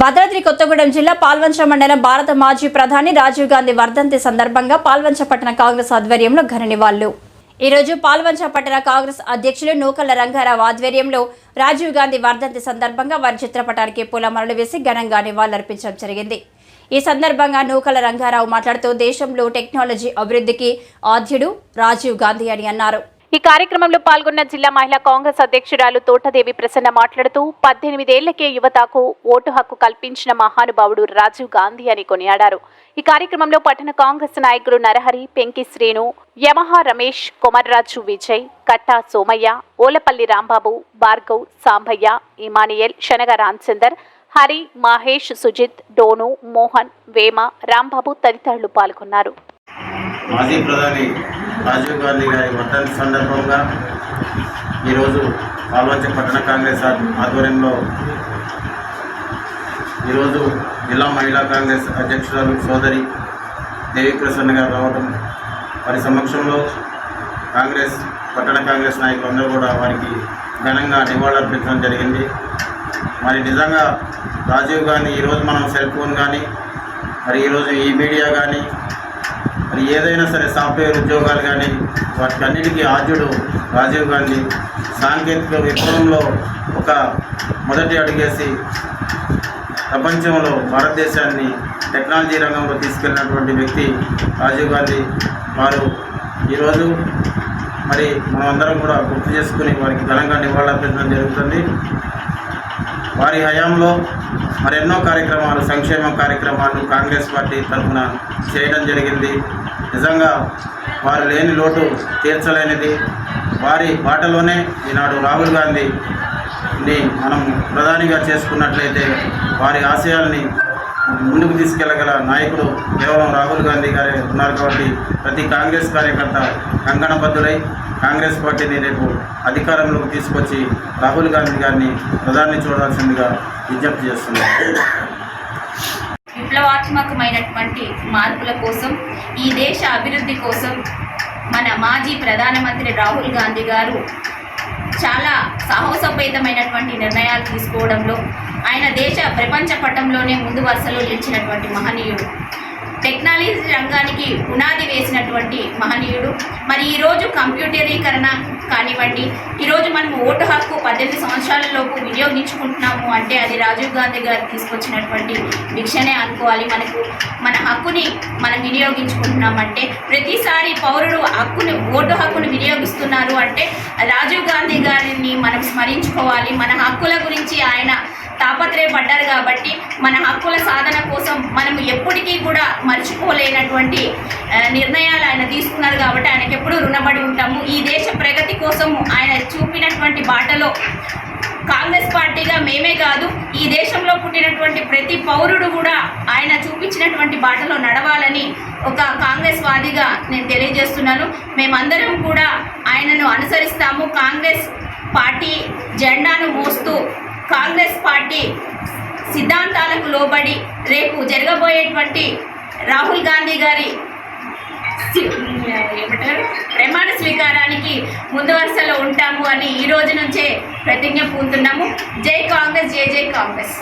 భద్రాద్రి కొత్తగూడెం జిల్లా పాల్వంచ మండలం భారత మాజీ ప్రధాని రాజీవ్ గాంధీ వర్ధంతి సందర్భంగా పాల్వంచ పట్టణ కాంగ్రెస్ ఆధ్వర్యంలో ఘన నివాళులు. ఈరోజు పాల్వంచ పట్టణ కాంగ్రెస్ అధ్యక్షులు నూకల రంగారావు ఆధ్వర్యంలో రాజీవ్ గాంధీ వర్ధంతి సందర్భంగా వారి చిత్రపటానికి పూలమరలు వేసి ఘనంగా నివాళులర్పించడం జరిగింది. ఈ సందర్భంగా నూకల రంగారావు మాట్లాడుతూ దేశంలో టెక్నాలజీ అభివృద్ధికి ఆద్యుడు రాజీవ్ గాంధీ అని అన్నారు. ఈ కార్యక్రమంలో పాల్గొన్న జిల్లా మహిళా కాంగ్రెస్ అధ్యక్షురాలు తోటదేవి ప్రసన్న మాట్లాడుతూ పద్దెనిమిదేళ్ళకే యువతకు ఓటు హక్కు కల్పించిన మహానుభావుడు రాజీవ్ గాంధీ అని కొనియాడారు. ఈ కార్యక్రమంలో పట్టణ కాంగ్రెస్ నాయకులు నరహరి పెంకి శ్రీను యమహా రమేష్ కొమర్రాజు విజయ్ కట్టా సోమయ్య ఓలపల్లి రాంబాబు భార్గవ్ సాంబయ్య ఇమానియల్ శనగ రాంచందర్ హరి మహేష్ సుజిత్ డోను మోహన్ వేమ రాంబాబు తదితరులు పాల్గొన్నారు. మాజీ ప్రధాని రాజీవ్ గాంధీ గారి వర్ధంతి సందర్భంగా ఈరోజు కాల్వంచ పట్టణ కాంగ్రెస్ ఆధ్వర్యంలో ఈరోజు జిల్లా మహిళా కాంగ్రెస్ అధ్యక్షురాలు సోదరి దేవిప్రసన్న గారు రావడం వారి సమక్షంలో కాంగ్రెస్ పట్టణ కాంగ్రెస్ నాయకులందరూ కూడా వారికి ఘనంగా నివాళులర్పించడం జరిగింది. మరి నిజంగా రాజీవ్ గాంధీ ఈరోజు మనం సెల్ ఫోన్ కానీ మరి ఈరోజు ఈ మీడియా కానీ మరి ఏదైనా సరే సాఫ్ట్వేర్ ఉద్యోగాలు కానీ వాటికన్నిటికీ ఆద్యుడు రాజీవ్ గాంధీ సాంకేతిక విప్లవంలో ఒక మొదటి అడుగేసి ప్రపంచంలో భారతదేశాన్ని టెక్నాలజీ రంగంలో తీసుకెళ్ళినటువంటి వ్యక్తి రాజీవ్ గాంధీ వారు. ఈరోజు మరి మనమందరం కూడా గుర్తు చేసుకుని వారికి ఘనంగా నివాళులర్పించడం జరుగుతుంది. వారి హయాంలో మరెన్నో కార్యక్రమాలు సంక్షేమ కార్యక్రమాలు కాంగ్రెస్ పార్టీ తరఫున చేయడం జరిగింది. నిజంగా వారు లేని లోటు తీర్చలేనిది. వారి బాటలోనే ఈనాడు రాహుల్ గాంధీని మనం ప్రధానిగా చేసుకున్నట్లయితే వారి ఆశయాల్ని ముందుకు తీసుకెళ్ళగల నాయకుడు కేవలం రాహుల్ గాంధీ గారే ఉన్నారు కాబట్టి ప్రతి కాంగ్రెస్ కార్యకర్త కంకణబద్ధులై కాంగ్రెస్ పార్టీని రేపు అధికారంలోకి తీసుకొచ్చి రాహుల్ గాంధీ గారిని ప్రధాని చూడాల్సిందిగా విజ్ఞప్తి చేస్తున్నారు విప్లవాత్మకమైనటువంటి మార్పుల కోసం ఈ దేశ అభివృద్ధి కోసం మన మాజీ ప్రధానమంత్రి రాహుల్ గాంధీ గారు చాలా సాహసోపేతమైనటువంటి నిర్ణయాలు తీసుకోవడంలో ఆయన దేశ ప్రపంచ పటంలోనే ముందు వరుసలో నిలిచినటువంటి మహనీయుడు. టెక్నాలజీ రంగానికి పునాది వేసినటువంటి మహనీయుడు. మరి ఈరోజు కంప్యూటరీకరణ కానివ్వండి ఈరోజు మనం ఓటు హక్కు పద్దెనిమిది సంవత్సరాలలోపు వినియోగించుకుంటున్నాము అంటే అది రాజీవ్ గాంధీ గారు తీసుకొచ్చినటువంటి భిక్షనే అనుకోవాలి మనకు. మన హక్కుని మనం వినియోగించుకుంటున్నామంటే ప్రతిసారి పౌరుడు హక్కుని ఓటు హక్కును వినియోగిస్తున్నారు అంటే రాజీవ్ గాంధీ గారిని మనం స్మరించుకోవాలి. మన హక్కుల గురించి ఆయన తాపత్రయపడ్డారు కాబట్టి మన మర్చిపోలేనటువంటి నిర్ణయాలు ఆయన తీసుకున్నారు కాబట్టి ఆయనకి ఎప్పుడూ రుణపడి ఉంటాము. ఈ దేశ ప్రగతి కోసం ఆయన చూపినటువంటి బాటలో కాంగ్రెస్ పార్టీగా మేమే కాదు ఈ దేశంలో పుట్టినటువంటి ప్రతి పౌరుడు కూడా ఆయన చూపించినటువంటి బాటలో నడవాలని ఒక కాంగ్రెస్ వాదిగా నేను తెలియజేస్తున్నాను. మేమందరం కూడా ఆయనను అనుసరిస్తాము. కాంగ్రెస్ పార్టీ జెండాను మోస్తూ కాంగ్రెస్ పార్టీ సిద్ధాంతాలకు లోబడి రేపు జరగబోయేటువంటి రాహుల్ గాంధీ గారి ఏమంటారు? ప్రమాణ స్వీకారానికి ముందు వరుసలో ఉంటాము అని ఈ రోజు నుంచే ప్రతిజ్ఞ పూనుతున్నాము జై కాంగ్రెస్ జై జై కాంగ్రెస్.